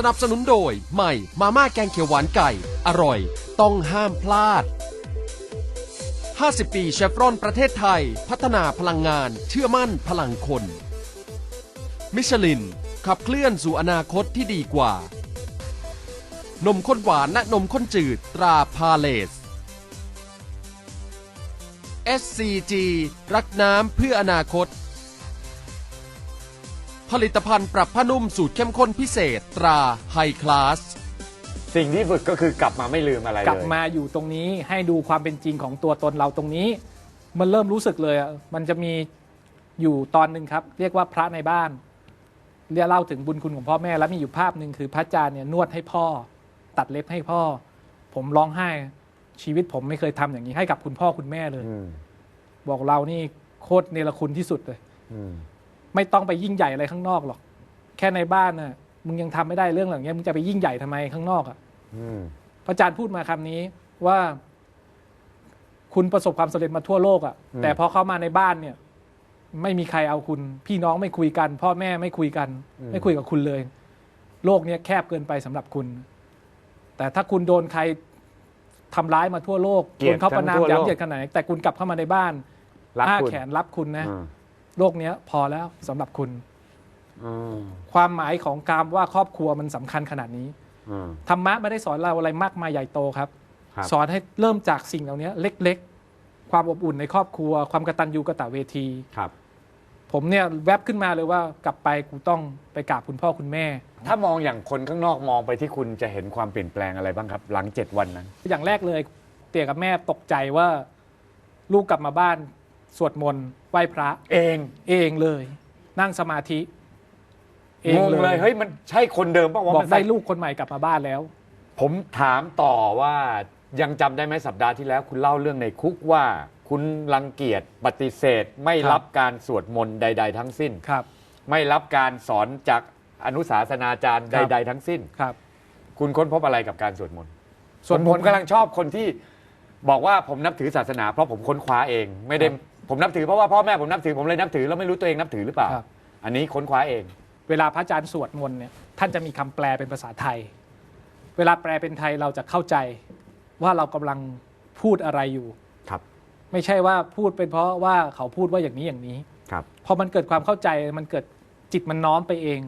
สนับสนุนโดย ใหม่ มาม่าแกงเขียวหวานไก่ อร่อย ต้องห้ามพลาด 50 ปีเชฟรอนประเทศไทย พัฒนาพลังงาน เชื่อมั่นพลังคน มิชลิน ขับเคลื่อนสู่อนาคตที่ดีกว่า นมข้นหวานและนมข้นจืดตราพาเลส SCG รักน้ำเพื่ออนาคต ผลิตภัณฑ์ปรับผ้านุ่มสูตรเข้มข้นพิเศษตราไฮคลาส สิ่งที่ฝึกก็คือกลับมาไม่ลืมอะไรเลยกลับมาอยู่ตรงนี้ให้ดูความเป็นจริงของตัวตนเราตรงนี้ มันเริ่มรู้สึกเลยอะมันจะมีอยู่ตอนหนึ่งครับ เรียกว่าพระในบ้านเรียกเล่าถึงบุญคุณของพ่อแม่แล้วมีอยู่ภาพหนึ่งคือพระอาจารย์เนี่ยนวดให้พ่อ ตัดเล็บให้พ่อ ผมร้องไห้ชีวิตผมไม่เคยทำอย่างนี้ให้กับคุณพ่อคุณแม่เลยอืมบอกเรานี่โคตรเนรคุณที่สุดเลยอืม ไม่ต้องไปยิ่งใหญ่อะไรข้างนอกหรอก แค่ในบ้านน่ะมึงยังทำไม่ได้เรื่องอย่างเงี้ยมึงจะไปยิ่งใหญ่ทำไมข้างนอกอะอืมพระอาจารย์พูดมาคำนี้ว่าคุณประสบความสำเร็จมาทั่วโลกอะ่ะ แต่พอเข้ามาในบ้านเนี่ย ไม่มีใครเอาคุณ พี่น้องไม่คุยกัน พ่อแม่ไม่คุยกัน ไม่คุยกับคุณเลย โลกเนี้ยแคบเกินไปสำหรับคุณ แต่ถ้าคุณโดนใครทำร้ายมาทั่วโลกเกลียดคุณเขาประนามกันทั่วโลกย้ำเหยียดขนาดไหนแต่คุณกลับเข้ามาในบ้านรักอ้าคุณแขนรับคุณนะอืม โลกเนี้ยพอแล้วสำหรับคุณ อืมความหมายของการว่าครอบครัวมันสำคัญขนาดนี้อืม ธรรมะไม่ได้สอนเราอะไรมากมายใหญ่โตครับ ครับ สอนให้เริ่มจากสิ่งเหล่านี้เล็กๆ ความอบอุ่นในครอบครัว ความกตัญญูกตเวที ครับ ผมเนี่ยแวบขึ้นมาเลยว่ากลับไปกูต้องไปกราบคุณพ่อคุณแม่ ถ้ามองอย่างคนข้างนอกมองไปที่คุณจะเห็นความเปลี่ยนแปลงอะไรบ้างครับ หลังเจ็ดวันนั้น อย่างแรกเลย เตี่ยกับแม่ตกใจว่า ลูกกลับมาบ้าน สวดมนต์ไหว้พระเองเองเลย นั่งสมาธิเองงงเลเลยยเฮ้ยมันใช่คนเดิมป่าวะบอกมันได้ลูกคนใหม่กลับมาบ้านแล้ว ผมถามต่อว่ายังจำได้ไหมสัปดาห์ที่แล้ว คุณเล่าเรื่องในคุกว่า คุณรังเกียจปฏิเสธ ไม่ครับรับการสวดมนต์ใด ๆ ทั้งสิ้นครับ ไม่รับการสอนจากอนุสาสนาจารย์คใรับดๆ ทั้งสิ้นครับ คุณค้นพบอะไรกับการสวดมนต์ส่วนผมผผมมกำลังชอบคนที่บอกว่าผมนับถือศาสนา เพราะผมค้นคว้าเองไม่ได้ครับ ผมนับถือเพราะว่าพ่อแม่ผมนับถือผมเลยนับถือแล้วไม่รู้ตัวเองนับถือหรือเปล่า ครับ อันนี้ค้นคว้าเอง เวลาพระอาจารย์สวดมนต์เนี่ยท่านจะมีคำแปลเป็นภาษาไทย เวลาแปลเป็นไทยเราจะเข้าใจว่าเรากำลังพูดอะไรอยู่ ครับ ไม่ใช่ว่าพูดเป็นเพราะว่าเขาพูดว่าอย่างนี้อย่างนี้ครับ พอมันเกิดความเข้าใจมันเกิดจิตมันน้อมไปเอง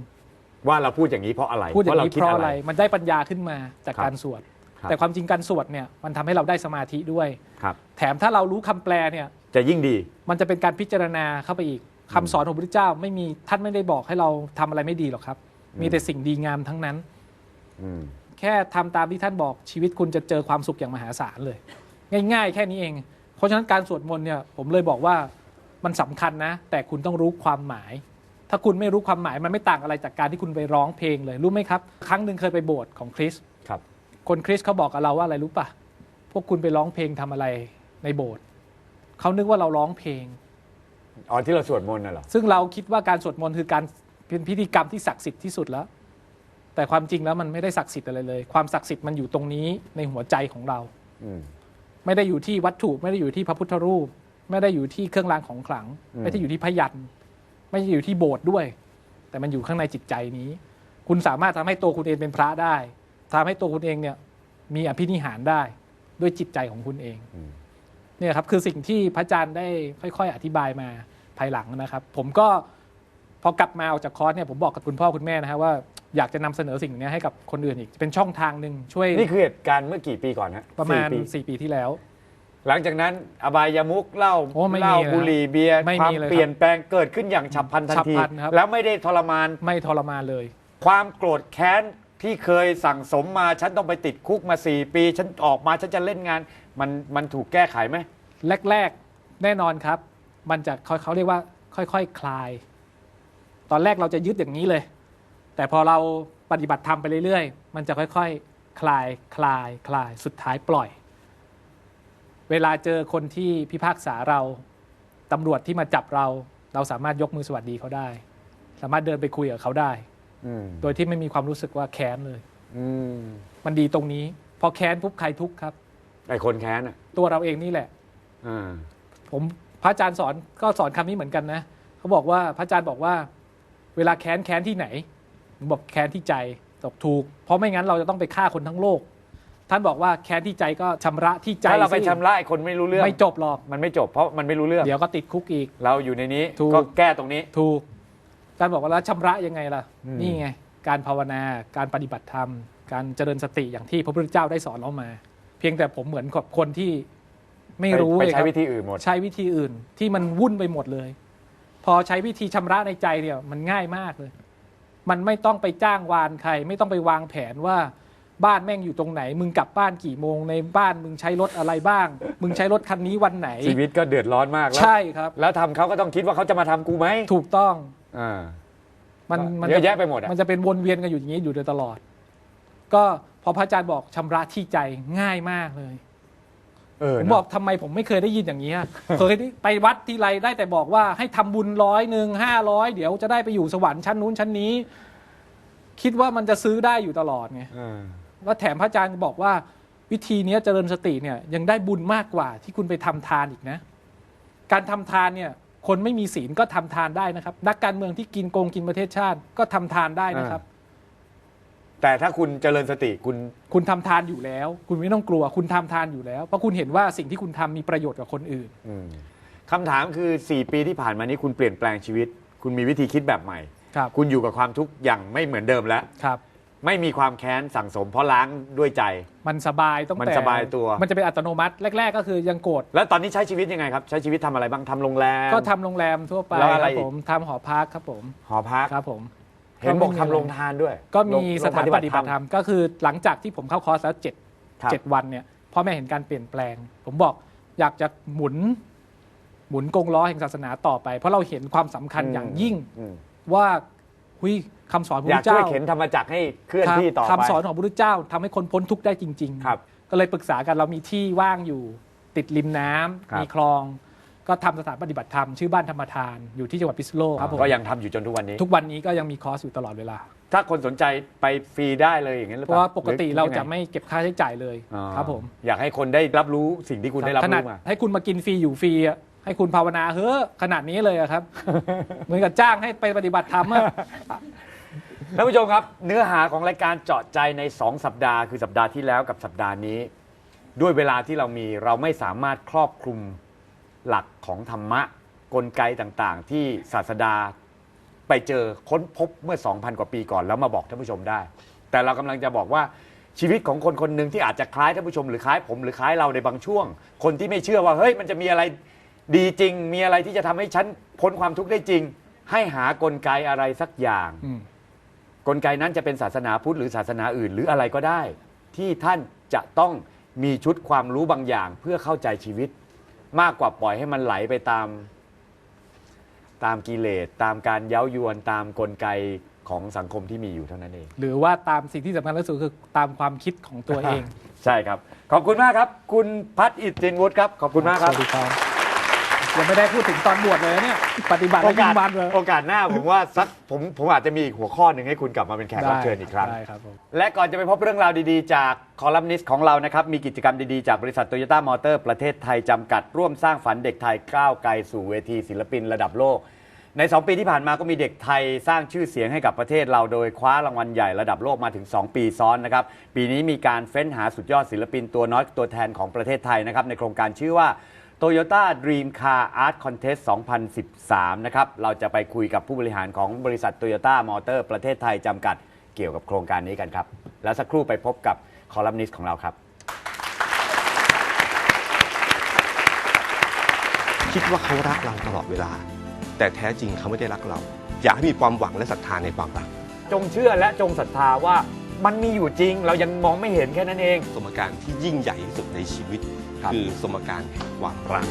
ว่าเราพูดอย่างนี้เพราะอะไรพูดอย่างนี้คิเพราะอะไร มันได้ปัญญาขึ้นมาจากครับการสวด ครับ แต่ความจริงการสวดเนี่ยมันทำให้เราได้สมาธิด้วย ครับ แถมถ้าเรารู้คำแปลเนี่ย จะยิ่งดี มันจะเป็นการพิจารณาเข้าไปอีกคำสอนของพระพุทธเจ้าไม่มีท่านไม่ได้บอกให้เราทำอะไรไม่ดีหรอกครับ มีแต่สิ่งดีงามทั้งนั้น อืมแค่ทำตามที่ท่านบอกชีวิตคุณจะเจอความสุขอย่างมหาศาลเลย ง่าย ๆ แค่นี้เอง เพราะฉะนั้นการสวดมนต์เนี่ยผมเลยบอกว่ามันสำคัญนะ แต่คุณต้องรู้ความหมาย ถ้าคุณไม่รู้ความหมายมันไม่ต่างอะไรจากการที่คุณไปร้องเพลงเลยรู้ไหมครับ ครั้งหนึ่งเคยไปโบสถ์ของคริสต์ครับ คนคริสต์เขาบอกกับเราว่าอะไรรู้ปะพวกคุณไปร้องเพลงทำอะไรในโบสถ์ เขานึกว่าเราร้องเพลง อ๋อที่เราสวดมนต์น่ะเหรอ ซึ่งเราคิดว่าการสวดมนต์คือการเป็นพิธีกรรมที่ศักดิ์สิทธิ์ที่สุดแล้ว แต่ความจริงแล้วมันไม่ได้ศักดิ์สิทธิ์อะไรเลย ความศักดิ์สิทธิ์มันอยู่ตรงนี้ในหัวใจของเรา อืม ไม่ได้อยู่ที่วัตถุ ไม่ได้อยู่ที่พระพุทธรูป ไม่ได้อยู่ที่เครื่องรางของขลัง อืม ไม่ได้อยู่ที่พยันไม่ได้อยู่ที่โบสถ์ด้วย แต่มันอยู่ข้างในจิตใจนี้ คุณสามารถทำให้ตัวคุณเองเป็นพระได้ทำให้ตัวคุณเองเนี่ยมีอภินิหารได้ด้วยจิตใจของคุณเอง อืม เนี่ยครับคือสิ่งที่พระอาจารย์ได้ค่อย ๆ อธิบายมาภายหลังนะครับ ผมก็พอกลับมาออกจากคอร์สเนี่ยผมบอกกับคุณพ่อคุณแม่นะฮะว่าอยากจะนำเสนอสิ่งนี้ให้กับคนอื่นอีกเป็นช่องทางหนึ่งช่วยนี่คือเหตุการณ์เมื่อกี่ปีก่อนฮะประมาณสี่ปี4ปีที่แล้ว หลังจากนั้นอบายามุกเหล้าโอ้ไม่มีเหล้าเลยบุหรี่เบียร์ไม่ความมีเลยครับเปลี่ยนแปลงเกิดขึ้นอย่างฉับพลันทันฉับทีพลันครับแล้วไม่ได้ทรมานไม่ทรมานเลย ความโกรธแค้น ที่เคยสั่งสมมาฉันต้องไปติดคุกมา 4 ปี ฉันออกมาฉันจะเล่นงาน มันมันถูกแก้ไขไหม แรกๆ แน่นอนครับ มันจะเขาเขาเรียกว่าค่อยๆคคลาย ตอนแรกเราจะยึดอย่างนี้เลย แต่พอเราปฏิบัติธรรมไปเรื่อยๆ มันจะค่อยๆคคลายคลายคลายสุดท้ายปล่อย เวลาเจอคนที่พิพากษาเราตำรวจที่มาจับเรา เราสามารถยกมือสวัสดีเขาได้ สามารถเดินไปคุยกับเขาได้ โดยที่ไม่มีความรู้สึกว่าแค้นเลยอืมมันดีตรงนี้ พอแค้นปุ๊บใครทุกข์ครับไอคนแค้นอะ ตัวเราเองนี่แหละอ่าผมพระอาจารย์สอนก็สอนคำนี้เหมือนกันนะเขาบอกว่าพระอาจารย์บอกว่า เวลาแค้นแค้นที่ไหนผมบอกแค้นที่ใจตอบถูก เพราะไม่งั้นเราจะต้องไปฆ่าคนทั้งโลก ท่านบอกว่าแค้นที่ใจก็ชำระที่ใจถ้าเราไปสิชำระไอ้คนไม่รู้เรื่องไม่จบหรอกมันไม่จบเพราะมันไม่รู้เรื่อง เดี๋ยวก็ติดคุกอีก เราอยู่ในนี้ถูกก็แก้ตรงนี้ถูก ท่านบอกว่าแล้วชำระยังไงล่ะ อืม นี่ไง การภาวนาการปฏิบัติธรรม การเจริญสติอย่างที่พระพุทธเจ้าได้สอนเรามา เพียงแต่ผมเหมือนกับคนที่ไม่รู้ไปเลยใช้ครับ วิธีอื่นหมด ใช้วิธีอื่นที่มันวุ่นไปหมดเลย พอใช้วิธีชำระในใจเนี่ยมันง่ายมากเลย มันไม่ต้องไปจ้างวานใคร ไม่ต้องไปวางแผนว่าบ้านแม่งอยู่ตรงไหน มึงกลับบ้านกี่โมงในบ้านมึงใช้รถอะไรบ้าง มึงใช้รถคันนี้วันไหน ชีวิตก็เดือดร้อนมากแล้ว ใช่ครับ แล้วทำเขาก็ต้องคิดว่าเขาจะมาทำกูไหม ถูกต้อง อ่า มันมันเยอะแยะไปหมดอะ มันจะเป็นวนเวียนกันอยู่อย่างนี้อยู่โดยตลอด ก็พอพระอาจารย์บอกชำระที่ใจง่ายมากเลย เออผมนะบอกทำไมผมไม่เคยได้ยินอย่างนี้ยเคยไปวัดทีไรได้แต่บอกว่าให้ทำบุญร้อยหนึ่งห้าร้อยเดี๋ยวจะได้ไปอยู่สวรรค์ชั้นนู้นชั้นนี้ คิดว่ามันจะซื้อได้อยู่ตลอดไงเออแล้วแถมพระอาจารย์บอกว่า วิธีเนี้ยเจริญสติเนี่ยยังได้บุญมากกว่าที่คุณไปทำทานอีกนะ การทำทานเนี่ย คนไม่มีศีลก็ทำทานได้นะครับ นักการเมืองที่กินโกงกินประเทศชาติก็ทำทานได้นะครับ แต่ถ้าคุณเจริญสติคุณ คุณทำทานอยู่แล้ว คุณไม่ต้องกลัว คุณทำทานอยู่แล้ว เพราะคุณเห็นว่าสิ่งที่คุณทำมีประโยชน์กับคนอื่นอืมคำถามคือ 4 ปีที่ผ่านมานี้คุณเปลี่ยนแปลงชีวิต คุณมีวิธีคิดแบบใหม่ครับคุณอยู่กับความทุกข์อย่างไม่เหมือนเดิมแล้วครับ ไม่มีความแค้นสั่งสมเพราะล้างด้วยใจ มันสบายต้องมันแต่สบายตัว มันจะเป็นอัตโนมัติแรก ๆ ก็คือยังโกรธแล้วตอนนี้ใช้ชีวิตยังไงครับ ใช้ชีวิตทำอะไรบ้างทำโรงแรม ก็ทำโรงแรมทั่วไปแล้วอะไร ครับอีกผมทำหอพักครับผมหอพัก ครับผม เห็นบอกก็ไม่มีทำโรงทานด้วยก็มีโรงสถานปฏิบัติธรรมก็คือหลังจากที่ผมเข้าคอร์สแล้วเจ็ดครับเจ็ดวันเนี่ยพ่อแม่เห็นการเปลี่ยนแปลง ผมบอกอยากจะหมุน หมุนกงล้อแห่งศาสนาต่อไป เพราะเราเห็นความสำคัญอย่างยิ่งอืมว่า หุยคำสอนพระอพุยาทกธช่วยเจ้าเข็นธรรมจักรให้เคลื่อนที่ต่อไป คำสอนของพระพุทธเจ้าทำให้คนพ้นทุกข์ได้จริงๆครับก็เลยปรึกษากันเรามีที่ว่างอยู่ติดริมน้ำครับ มีคลอง ก็ทำสถานปฏิบัติธรรมชื่อบ้านธรรมทานอยู่ที่จังหวัดพิษณุโลกครับผมก็ยังทำอยู่จนทุกวันนี้ ทุกวันนี้ก็ยังมีคอร์สอยู่ตลอดเวลา ถ้าคนสนใจไปฟรีได้เลยอย่างนั้นหรือเพเปราะล่าว่าปกติหอเรายังจะไงไม่เก็บค่าใช้จ่ายเลยอ๋อครับผมอยากให้คนได้รับรู้สิ่งที่คุณได้รับขนาดรู้มา ให้คุณมากินฟรีอยู่ฟรีอะ ให้คุณภาวนาเฮ้อะขนาดนี้เลยอะครับ เหมือนกับจ้างให้ไปปฏิบัติธรรมอะท่านผู้ชมครับ เนื้อหาของรายการเจาะใจใน 2 สัปดาห์ คือสัปดาห์ที่แล้วกับสัปดาห์นี้ ด้วยเวลาที่เรามีเราไม่สามารถครอบคลุมหลักของธรรมะกลไกต่างๆ ที่ศาสดาไปเจอค้นพบเมื่อ 2,000 กว่าปีก่อนแล้วมาบอกท่านผู้ชมได้ แต่เรากำลังจะบอกว่าชีวิตของคนคนหนึ่งที่อาจจะคล้ายท่านผู้ชมหรือคล้ายผมหรือคล้ายเราในบางช่วง คนที่ไม่เชื่อว่าเฮ้ยมันจะมีอะไร ดีจริงมีอะไรที่จะทำให้ฉันพ้นความทุกข์ได้จริง ให้หากลไกอะไรสักอย่าง อืม กลไกนั้นจะเป็นศาสนาพุทธหรือศาสนาอื่น หรืออะไรก็ได้ ที่ท่านจะต้องมีชุดความรู้บางอย่าง เพื่อเข้าใจชีวิต มากกว่าปล่อยให้มันไหลไปตาม ตามกิเลสตามการเย้ายวนตามกลไกของสังคมที่มีอยู่เท่านั้นเอง หรือว่าตามสิ่งที่สำคัญที่สุดคือตามความคิดของตัวเอง ใช่ครับ ขอบคุณมากครับ คุณพัฒอิทธินวุฒิครับ ขอบคุณมากครับสวัสดีครับ ยังไม่ได้พูดถึงตอนบวชเลยนะเนี่ย ปฏิบัติโอแล้วยิ่กาสงมันเลยโอกาสหน้าผมว่าสักผมผมอาจจะมีอีกหัวข้อหนึ่งให้คุณกลับมาเป็นแขกรับเชิญอีกครั้ง ได้ครับผม และก่อนจะไปพบเรื่องราวดีๆ จากคอลัมนิสต์ของเรานะครับ มีกิจกรรมดีๆ จากบริษัทโตโยต้ามอเตอร์ประเทศไทย จำกัดร่วมสร้างฝันเด็กไทยก้าวไกลสู่เวทีศิลปินระดับโลก ใน 2 ปีที่ผ่านมาก็มีเด็กไทยสร้างชื่อเสียงให้กับประเทศเราโดยคว้ารางวัลใหญ่ระดับโลกมาถึง 2 ปีซ้อนนะครับ ปีนี้มีการเฟ้นหาสุดยอดศิลปินตัวน้อยตัวแทนของประเทศไทยนะครับในโครงการชื่อว่า Toyota Dream Car Art Contest 2013 นะครับ เราจะไปคุยกับผู้บริหารของบริษัท Toyota Motor ประเทศไทยจำกัดเกี่ยวกับโครงการนี้กันครับ แล้วสักครู่ไปพบกับคอลัมนิสต์ของเราครับ คิดว่าเขารักเราตลอดเวลา แต่แท้จริงเขาไม่ได้รักเรา อยากให้มีความหวังและศรัทธาในความรัก จงเชื่อและจงศรัทธาว่า มันมีอยู่จริง เรายังมองไม่เห็นแค่นั้นเอง สมการที่ยิ่งใหญ่ที่สุดในชีวิตครับคือสมการแห่งความรัก